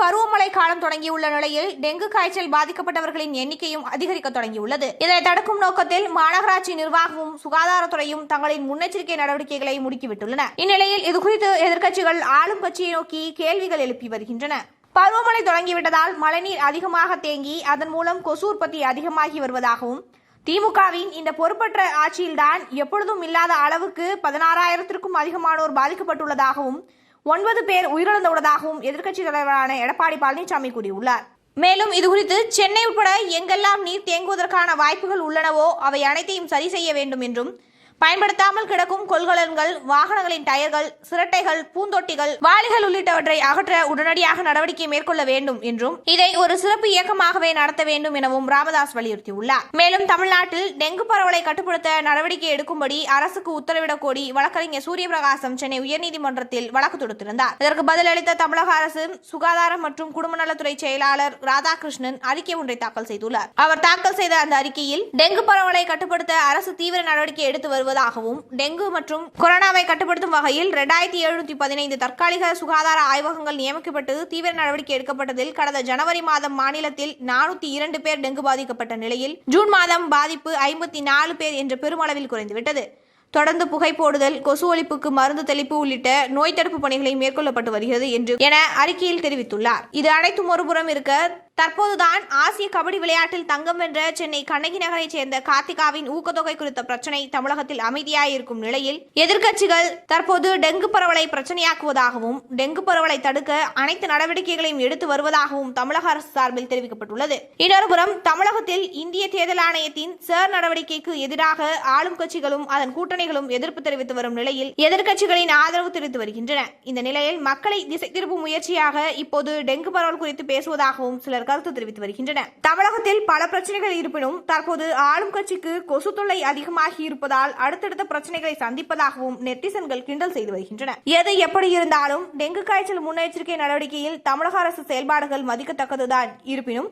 பருவமழை காலம் தொடங்கியுள்ள நிலையில் டெங்கு காய்ச்சல் பாதிக்கப்பட்டவர்களின் எண்ணிக்கையும் அதிகரிக்க தொடங்கியுள்ளது. இதனை தடுக்கும் நோக்கத்தில் மாநகராட்சி நிர்வாகமும் சுகாதாரத்துறையும் தங்களின் முன்னெச்சரிக்கை நடவடிக்கைகளை முடுக்கிவிட்டுள்ளன. இந்நிலையில் இதுகுறித்து எதிர்க்கட்சிகள் ஆளும் கட்சியை நோக்கி கேள்விகள் எழுப்பி வருகின்றன. பருவமழை தொடங்கிவிட்டதால் மழைநீர் அதிகமாக தேங்கி அதன் மூலம் கொசு உற்பத்தி அதிகமாகி வருவதாகவும் திமுகவின் இந்த பொறுப்பற்ற ஆட்சியில்தான் எப்பொழுதும் இல்லாத அளவுக்கு பதினாறாயிரத்திற்கும் அதிகமானோர் பாதிக்கப்பட்டுள்ளதாகவும் ஒன்பது பேர் உயிரிழந்துள்ளதாகவும் எதிர்க்கட்சித் தலைவரான எடப்பாடி பழனிசாமி கூறியுள்ளார். மேலும் இதுகுறித்து சென்னை உட்பட எங்கெல்லாம் நீர் தேங்குவதற்கான வாய்ப்புகள் உள்ளனவோ அவை அனைத்தையும் சரி செய்ய வேண்டும் என்றும் பயன்படுத்தாமல் கிடக்கும் கொள்கலன்கள் வாகனங்களின் டயர்கள் சிரட்டைகள் பூந்தொட்டிகள் வாளிகள் உள்ளிட்டவற்றை அகற்ற உடனடியாக நடவடிக்கை மேற்கொள்ள வேண்டும் என்றும் இதை ஒரு சிறப்பு இயக்கமாகவே நடத்த வேண்டும் எனவும் ராமதாஸ் வலியுறுத்தியுள்ளார். மேலும் தமிழ்நாட்டில் டெங்கு பரவலை கட்டுப்படுத்த நடவடிக்கை எடுக்கும்படி அரசுக்கு உத்தரவிடக் கோரி வழக்கறிஞர் சூரியபிரகாசம் சென்னை உயர்நீதிமன்றத்தில் வழக்கு தொடுத்திருந்தார். இதற்கு பதிலளித்த தமிழக அரசு சுகாதாரம் மற்றும் குடும்ப நலத்துறை செயலாளர் ராதாகிருஷ்ணன் அறிக்கை ஒன்றை தாக்கல் செய்துள்ளார். அவர் தாக்கல் செய்த அந்த அறிக்கையில் டெங்கு பரவலை கட்டுப்படுத்த அரசு தீவிர நடவடிக்கை எடுத்து வருவதாகவும் டெங்கு மற்றும் கொரோனாவை கட்டுப்படுத்தும் வகையில் இரண்டாயிரத்தி எழுநூத்தி பதினைந்து தற்காலிக சுகாதார ஆய்வகங்கள் நியமிக்கப்பட்டு தீவிர நடவடிக்கை எடுக்கப்பட்டதில் கடந்த ஜனவரி மாதம் மாநிலத்தில் நானூத்தி இரண்டு பேர் டெங்கு பாதிக்கப்பட்ட நிலையில் ஜூன் மாதம் பாதிப்பு ஐம்பத்தி நாலு பேர் என்ற பெருமளவில் குறைந்துவிட்டது. தொடர்ந்து புகை போடுதல் கொசு ஒழிப்புக்கு மருந்து தெளிப்பு உள்ளிட்ட நோய் தடுப்பு பணிகளை மேற்கொள்ளப்பட்டு வருகிறது என்று என அறிக்கையில் தெரிவித்துள்ளார். இது அனைத்தும் ஒருபுறம் இருக்க தற்போதுதான் ஆசிய கபடி விளையாட்டில் தங்கம் வென்ற சென்னை கண்ணகி நகரைச் சேர்ந்த கார்த்திகாவின் ஊக்கத்தொகை குறித்த பிரச்சனை தமிழகத்தில் அமைதியாயிருக்கும் நிலையில் எதிர்க்கட்சிகள் தற்போது டெங்கு பரவலை பிரச்சனையாக்குவதாகவும் டெங்கு பரவலை தடுக்க அனைத்து நடவடிக்கைகளையும் எடுத்து வருவதாகவும் தமிழக அரசு சார்பில் தெரிவிக்கப்பட்டுள்ளது. இன்னொருபுறம் தமிழகத்தில் இந்திய தேர்தல் ஆணையத்தின் சேர் நடவடிக்கைக்கு எதிராக ஆளும் கட்சிகளும் அதன் கூட்டணிகளும் எதிர்ப்பு தெரிவித்து வரும் நிலையில் எதிர்க்கட்சிகளின் ஆதரவு தெரிவித்து வருகின்றன. இந்த நிலையில் மக்களை திசை திருப்பும் முயற்சியாக இப்போது டெங்கு பரவல் குறித்து பேசுவதாகவும் சிலர் கருத்து தெரிவித்து வருகின்றன. தமிழகத்தில் பல பிரச்சனைகள் இருப்பினும் தற்போது ஆளும் கட்சிக்கு கொசு தொல்லை அதிகமாகி இருப்பதால் அடுத்தடுத்த பிரச்சனைகளை சந்திப்பதாகவும் நெட்டிசன்கள் கிண்டல் செய்து வருகின்றனர் எது எப்படி இருந்தாலும் டெங்கு காய்ச்சல் முன்னெச்சரிக்கை நடவடிக்கையில் தமிழக அரசு செயல்பாடுகள் மதிக்கத்தக்கதுதான். இருப்பினும்